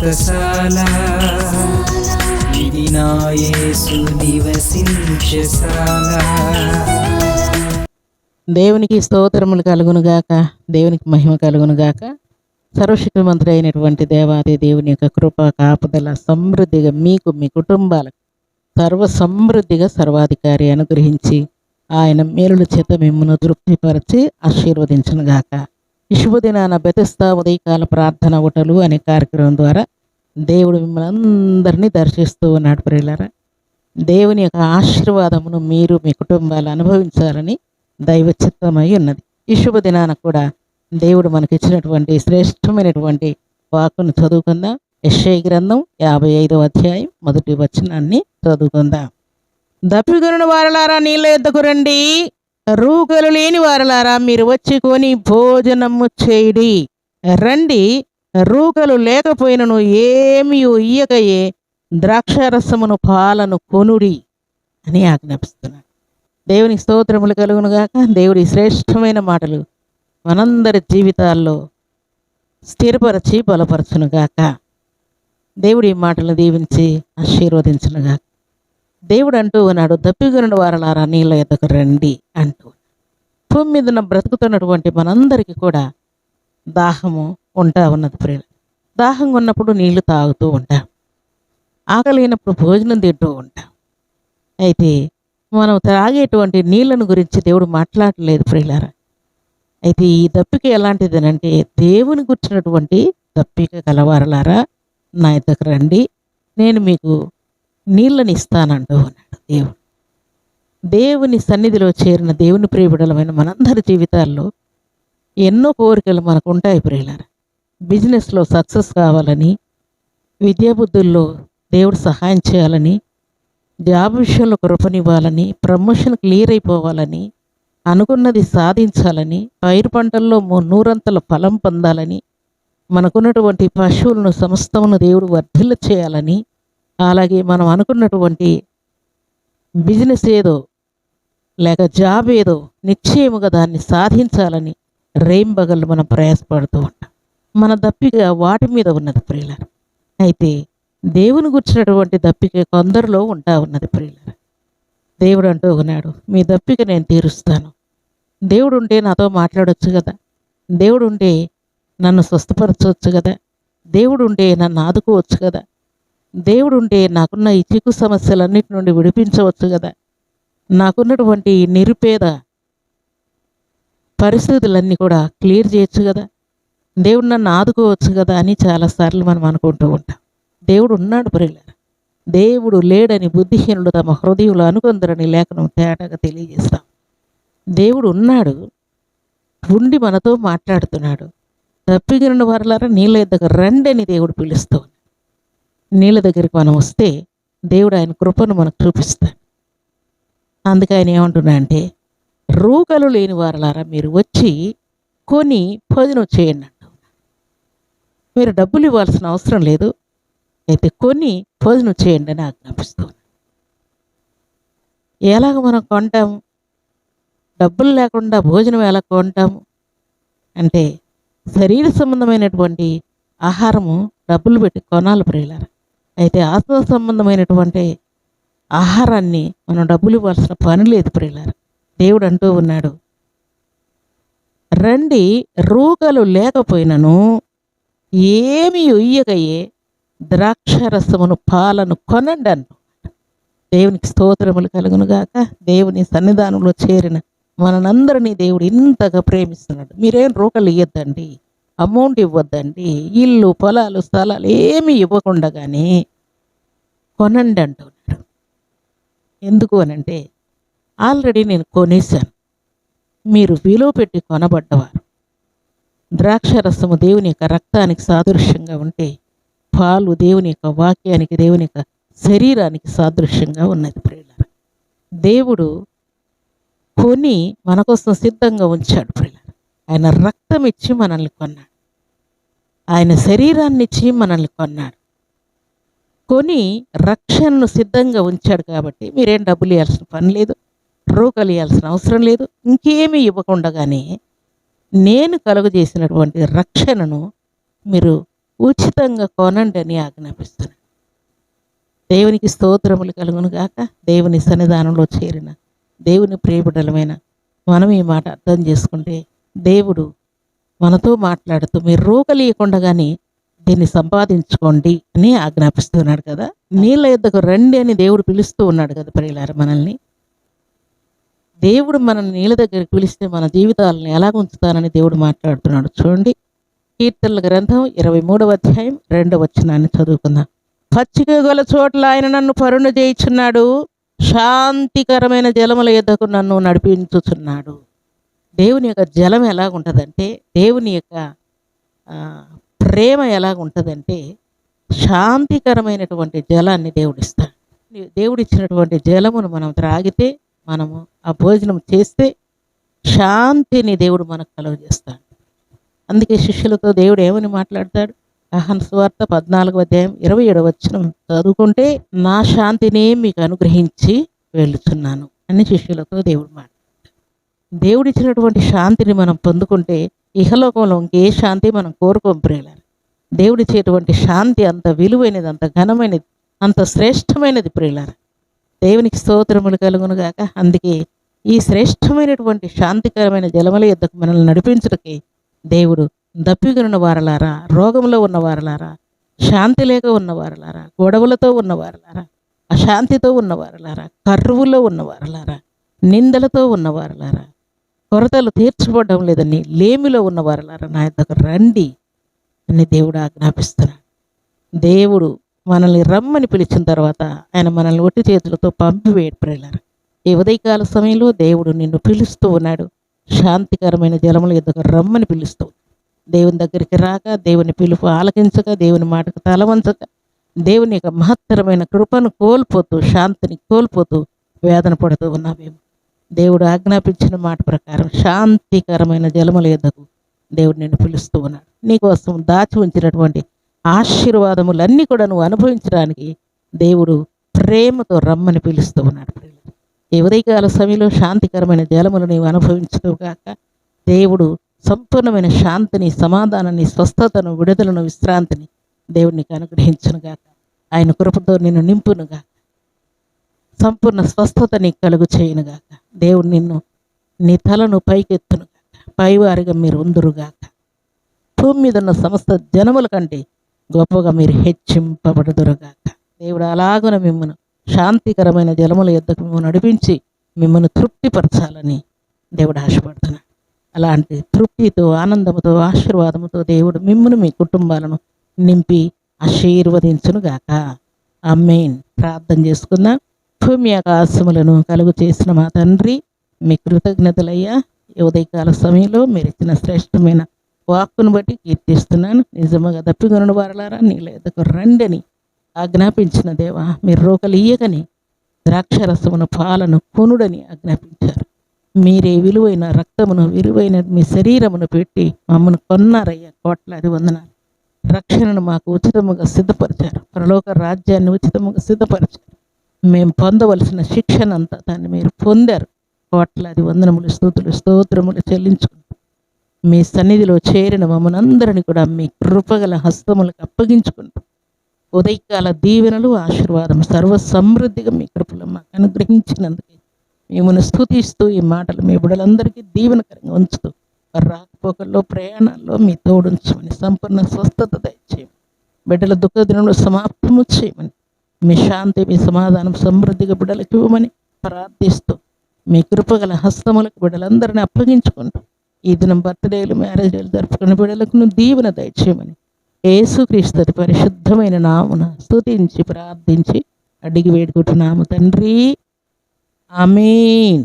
వ్రతశాల ఇది నివసించశాల దేవునికి స్తోత్రములు కలుగును గాక దేవునికి మహిమ కలుగును గాక. సర్వశక్తిమంతుడు అయినటువంటి దేవాది దేవుని యొక్క కృప కాపుదల సమృద్ధిగా మీకు మీ కుటుంబాలకు సర్వ సమృద్ధిగా సర్వాధికారి అనుగ్రహించి ఆయన మేలుల చేత మిమ్మల్ని తృప్తిపరిచి ఆశీర్వదించును గాక. శుభదినాన బెతస్తా ఉదయకాల ప్రార్థన ఒకటలు అనే కార్యక్రమం ద్వారా దేవుడు మిమ్మల్ని అందరినీ దర్శిస్తూ ఉన్నాడు ప్రియులారా. దేవుని యొక్క ఆశీర్వాదమును మీరు మీ కుటుంబాలు అనుభవించాలని దైవ చిత్తమై ఉన్నది. ఈ శుభదినాన కూడా దేవుడు మనకిచ్చినటువంటి శ్రేష్టమైనటువంటి వాక్కును చదువుకుందాం. యశ్ఐ గ్రంథం యాభై ఐదో అధ్యాయం మొదటి వచనాన్ని చదువుకుందాం. దప్పిగొనిన వారలారా నీళ్ళ ఎద్దకు రండి. రూకలు లేని వారలారా మీరు వచ్చి కొని భోజనము చేయుడి. రండి రూకలు లేకపోయినను ఏమీ ఇయ్యకయే ద్రాక్షారసమును పాలను కొనుడి అని ఆజ్ఞాపిస్తున్నాడు. దేవునికి స్తోత్రములు కలుగునుగాక దేవుడి శ్రేష్టమైన మాటలు మనందరి జీవితాల్లో స్థిరపరచి బలపరచును గాక. దేవుడి మాటలు దీవించి ఆశీర్వదించునుగాక దేవుడు అంటూ ఉన్నాడు దప్పిగొనడు వారలారా నీళ్ళ ఎద్దకు రండి అంటూ. భూమి మీద బ్రతుకుతున్నటువంటి మనందరికీ కూడా దాహము ఉంటా ఉన్నది ప్రియులు. దాహంగా ఉన్నప్పుడు నీళ్ళు తాగుతూ ఉంటాం. ఆకలి అయినప్పుడు భోజనం తింటూ ఉంటాం. అయితే మనం త్రాగేటువంటి నీళ్ళను గురించి దేవుడు మాట్లాడలేదు ప్రియులారా. అయితే ఈ దప్పిక ఎలాంటిదనంటే దేవుని గుర్చినటువంటి దప్పిక కలవారలారా నా ఇద్దరికి రండి నేను మీకు నీళ్ళని ఇస్తానంటూ అన్నాడు దేవుడు. దేవుని సన్నిధిలో చేరిన దేవుని ప్రియబిడలమైన మనందరి జీవితాల్లో ఎన్నో కోరికలు మనకు ఉంటాయి ప్రియులారు. బిజినెస్లో సక్సెస్ కావాలని విద్యాబుద్ధుల్లో దేవుడు సహాయం చేయాలని జాబ్ విషయంలో కృపనివ్వాలని ప్రమోషన్ క్లియర్ అయిపోవాలని అనుకున్నది సాధించాలని పైరు పంటల్లో మూ- నూరంతల ఫలం పొందాలని మనకున్నటువంటి పశువులను సమస్తమును దేవుడు వర్ధిల్ల చేయాలని అలాగే మనం అనుకున్నటువంటి బిజినెస్ ఏదో లేక జాబ్ ఏదో నిశ్చయముగా దాన్ని సాధించాలని రేంబగళ్ళు మనం ప్రయాసపడుతూ ఉంటాం. మన దప్పిక వాటి మీద ఉన్నది ప్రియుల అయితే దేవుని గుర్చినటువంటి దప్పిక కొందరిలో ఉంటా ఉన్నది ప్రియులర్. దేవుడు అంటూ ఉన్నాడు మీ దప్పిక నేను తీరుస్తాను. దేవుడు ఉంటే నాతో మాట్లాడొచ్చు కదా. దేవుడు ఉంటే నన్ను స్వస్థపరచవచ్చు కదా. దేవుడు ఉంటే నన్ను ఆదుకోవచ్చు కదా. దేవుడు ఉంటే నాకున్న ఈ చిక్కు సమస్యలన్నిటి నుండి విడిపించవచ్చు కదా. నాకున్నటువంటి నిరుపేద పరిస్థితులన్నీ కూడా క్లియర్ చేయొచ్చు కదా. దేవుడు నన్ను ఆదుకోవచ్చు కదా అని చాలాసార్లు మనం అనుకుంటూ ఉంటాం. దేవుడు ఉన్నాడు ప్రియులారా. దేవుడు లేడని బుద్ధిహీనుడు తమ హృదయంలో అనుకుందరని లేఖనం తేటగా తెలియజేస్తాం. దేవుడు ఉన్నాడు ఉండి మనతో మాట్లాడుతున్నాడు. తప్పిగిన వారలారా నీళ్ళ దగ్గర రండి అని దేవుడు పిలుస్తూ నీళ్ళ దగ్గరికి మనం వస్తే దేవుడు ఆయన కృపను మనకు చూపిస్తాడు. అందుకే ఆయన ఏమంటున్నా అంటే రూకలు లేని వారలారా మీరు వచ్చి కొని భోజనం చేయండి. అంటూ మీరు డబ్బులు ఇవ్వాల్సిన అవసరం లేదు. అయితే కొని భోజనం చేయండి అని ఆజ్ఞాపిస్తూ ఎలాగ మనం కొంటాము డబ్బులు లేకుండా భోజనం ఎలా కొంటాము అంటే శరీర సంబంధమైనటువంటి ఆహారము డబ్బులు పెట్టి కొనాలి ప్రియులారా. అయితే ఆత్మ సంబంధమైనటువంటి ఆహారాన్ని మనం డబ్బులు ఇవ్వాల్సిన పని లేదు ప్రియులారు. దేవుడు అంటూ ఉన్నాడు రండి రూకలు లేకపోయినను ఏమి ఇయ్యకయే ద్రాక్షరసమును పాలను కొనండి దేవునికి స్తోత్రములు కలుగునుగాక దేవుని సన్నిధానంలో చేరిన మనందరినీ దేవుడు ఇంతగా ప్రేమిస్తున్నాడు. మీరేం రూకలు ఇవ్వద్దండి అమౌంట్ ఇవ్వద్దండి. ఇల్లు పొలాలు స్థలాలు ఏమి ఇవ్వకుండా కానీ కొనండి అంటున్నాడు ఎందుకు అనంటే ఆల్రెడీ నేను కొనేశాను. మీరు విలువ పెట్టి కొనబడ్డవారు. ద్రాక్షరసము దేవుని యొక్క రక్తానికి సాదృశ్యంగా ఉంటే పాలు దేవుని యొక్క వాక్యానికి దేవుని యొక్క శరీరానికి సాదృశ్యంగా ఉన్నది ప్రియుల దేవుడు కొని మన కోసం సిద్ధంగా ఉంచాడు ప్రియుల ఆయన రక్తం ఇచ్చి మనల్ని కొన్నాడు. ఆయన శరీరాన్ని ఇచ్చి మనల్ని కొన్నాడు. కొని రక్షణను సిద్ధంగా ఉంచాడు కాబట్టి మీరేం డబ్బులు ఇవ్వాల్సిన పని లేదు రూకలు ఇవ్వాల్సిన అవసరం లేదు ఇంకేమీ ఇవ్వకుండానే నేను కలుగజేసినటువంటి రక్షణను మీరు ఉచితంగా కొనండి అని ఆజ్ఞాపిస్తున్నాను దేవునికి స్తోత్రములు కలుగును గాక. దేవుని సన్నిధానంలో చేరిన దేవుని ప్రియబిడ్డలమైన మనం ఈ మాట అర్థం చేసుకుంటే దేవుడు మనతో మాట్లాడుతూ మీరు రోకలీయకుండా కానీ దీన్ని సంపాదించుకోండి అని ఆజ్ఞాపిస్తున్నాడు కదా. నీళ్ళ యుద్ధకు రండి అని దేవుడు పిలుస్తూ ఉన్నాడు కదా ప్రియులారు మనల్ని. దేవుడు మనల్ని నీళ్ళ దగ్గరికి పిలిస్తే మన జీవితాలను ఎలా ఉంచుతానని దేవుడు మాట్లాడుతున్నాడు చూడండి. కీర్తనల గ్రంథం ఇరవై మూడవ అధ్యాయం రెండవ వచనాన్ని చదువుకుందాం. పచ్చిక గల చోట్ల ఆయన నన్ను పరుణ చేయించున్నాడు. శాంతికరమైన జలముల యుద్ధకు నన్ను నడిపించుచున్నాడు. దేవుని యొక్క జలం ఎలాగుంటుందంటే దేవుని యొక్క ప్రేమ ఎలాగుంటుందంటే శాంతికరమైనటువంటి జలాన్ని దేవుడిస్తాడు. దేవుడిచ్చినటువంటి జలమును మనం త్రాగితే మనము ఆ భోజనం చేస్తే శాంతిని దేవుడు మనకు కలుగజేస్తాడు. అందుకే శిష్యులతో దేవుడు ఏమని మాట్లాడతాడు? అహన్ స్వార్థ పద్నాలుగు అధ్యాయం ఇరవై ఏడవ వచ్చిన చదువుకుంటే నా శాంతిని మీకు అనుగ్రహించి వెళ్తున్నాను అని శిష్యులతో దేవుడు మాట దేవుడిచ్చినటువంటి శాంతిని మనం పొందుకుంటే ఇహలోకంలో ఇంకే శాంతి మనం కోరుకోం ప్రియులారు. దేవుడిచ్చేటువంటి శాంతి అంత విలువైనది అంత ఘనమైనది అంత శ్రేష్టమైనది ప్రియులారు. దేవునికి స్తోత్రములు కలుగునుగాక అందుకే ఈ శ్రేష్టమైనటువంటి శాంతికరమైన జలముల యుద్ధకు మనల్ని నడిపించుటకి దేవుడు దప్పిగనున్న వారలారా రోగంలో ఉన్న వారలారా శాంతి లేక ఉన్నవారలారా గొడవలతో ఉన్నవారలారా అశాంతితో ఉన్నవారలారా కర్రువులో ఉన్నవారలారా నిందలతో ఉన్నవారలారా కొరతలు తీర్చబడడం లేదని లేమిలో ఉన్న వారలారా నా యొక్క రండి అని దేవుడు ఆజ్ఞాపిస్తున్నాడు. దేవుడు మనల్ని రమ్మని పిలిచిన తర్వాత ఆయన మనల్ని ఒట్టి చేతులతో పంపివేయడు ఈ ఉదయకాల సమయంలో దేవుడు నిన్ను పిలుస్తూ ఉన్నాడు. శాంతికరమైన జలముల ఎదుగు రమ్మని పిలుస్తూ. దేవుని దగ్గరికి రాక దేవుని పిలుపు ఆలకించక దేవుని మాటకు తలవంచక దేవుని యొక్క మహత్తరమైన కృపను కోల్పోతూ శాంతిని కోల్పోతూ వేదన పడుతూ ఉన్నామేమో దేవుడు ఆజ్ఞాపించిన మాట ప్రకారం శాంతికరమైన జలముల ఎద్దకు దేవుడు నిన్ను పిలుస్తూ ఉన్నాడు. నీకోసం దాచి ఉంచినటువంటి ఆశీర్వాదములన్నీ కూడా నువ్వు అనుభవించడానికి దేవుడు ప్రేమతో రమ్మని పిలుస్తూ ఉన్నాడు ఈ ఉదయకాల సమయంలో శాంతికరమైన జలములు నీవు అనుభవించవు కాక దేవుడు సంపూర్ణమైన శాంతిని సమాధానాన్ని స్వస్థతను విడుదలను విశ్రాంతిని దేవుడిని అనుగ్రహించునుగాక ఆయన కృపతో నిన్ను నింపునుగాక సంపూర్ణ స్వస్థత నీకు కలుగు చేయను గాక దేవుడు నిన్ను నీ తలను పైకెత్తునుగాక. పైవారిగా మీరు ఉందురుగాక. భూమి మీద ఉన్న సమస్త జనముల కంటే గొప్పగా మీరు హెచ్చింపబడుదురుగాక. దేవుడు అలాగున మిమ్మను శాంతికరమైన జలముల యొద్దకు మిమ్మల్ని నడిపించి మిమ్మల్ని తృప్తిపరచాలని దేవుడు ఆశపడుతున్నాడు. అలాంటి తృప్తితో ఆనందముతో ఆశీర్వాదముతో దేవుడు మిమ్మల్ని మీ కుటుంబాలను నింపి ఆశీర్వదించును గాక అమ్మేన్ ప్రార్థన చేసుకుందాం. భూమి ఆకాశములను కలుగు చేసిన మా తండ్రి మీ కృతజ్ఞతలయ్యా. ఈ ఉదయకాల సమయంలో మీరు ఇచ్చిన శ్రేష్టమైన వాక్కును బట్టి కీర్తిస్తున్నాను. నిజముగా దప్పికొన వారలారా నీళ్ళ ఎద్దకు రండని ఆజ్ఞాపించిన దేవా మీరు రోకలు ఇయ్యకని ద్రాక్షరసమును పాలను కొనుడని ఆజ్ఞాపించారు. మీరే విలువైన రక్తమును విలువైన మీ శరీరమును పెట్టి మమ్మను కొన్నారయ్యా. కోట్లాది వందనాలు. రక్షణను మాకు ఉచితముగా సిద్ధపరిచారు. పరలోక రాజ్యాన్ని ఉచితముగా సిద్ధపరిచారు. మేము పొందవలసిన శిక్షణంతా దాన్ని మీరు పొందారు. కోట్లాది వందనములు స్తోతులు స్తోత్రములు చెల్లించుకుంటారు మీ సన్నిధిలో చేరిన మమ్మల్ని కూడా మీ కృపగల హస్తములకు అప్పగించుకుంటూ ఉదయకాల దీవెనలు ఆశీర్వాదం సర్వ సమృద్ధిగా మీ కృపలో మాకు అనుగ్రహించినందుకు మిమ్మల్ని స్థుతిస్తూ ఈ మాటలు మీ బిడలందరికీ దీవెనకరంగా ఉంచుతూ రాకపోకల్లో ప్రయాణాల్లో మీ తోడుంచమని సంపూర్ణ స్వస్థత దయచేయమని బిడ్డల దుఃఖ దినంలో సమాప్తము చేయమని మీ శాంతి మీ సమాధానం సమృద్ధిగా బిడ్డలకు ఇవ్వమని ప్రార్థిస్తూ మీ కృపగల హస్తములకు బిడ్డలందరినీ అప్పగించుకుంటూ ఈ దినం బర్త్డేలు మ్యారేజ్లు జరుపుకున్న బిడ్డలకు దీవెన దయచేయమని యేసుక్రీస్తు పరిశుద్ధమైన నామున స్తుతించి ప్రార్థించి అడిగి వేడుకుంటున్నాము తండ్రి. అమీన్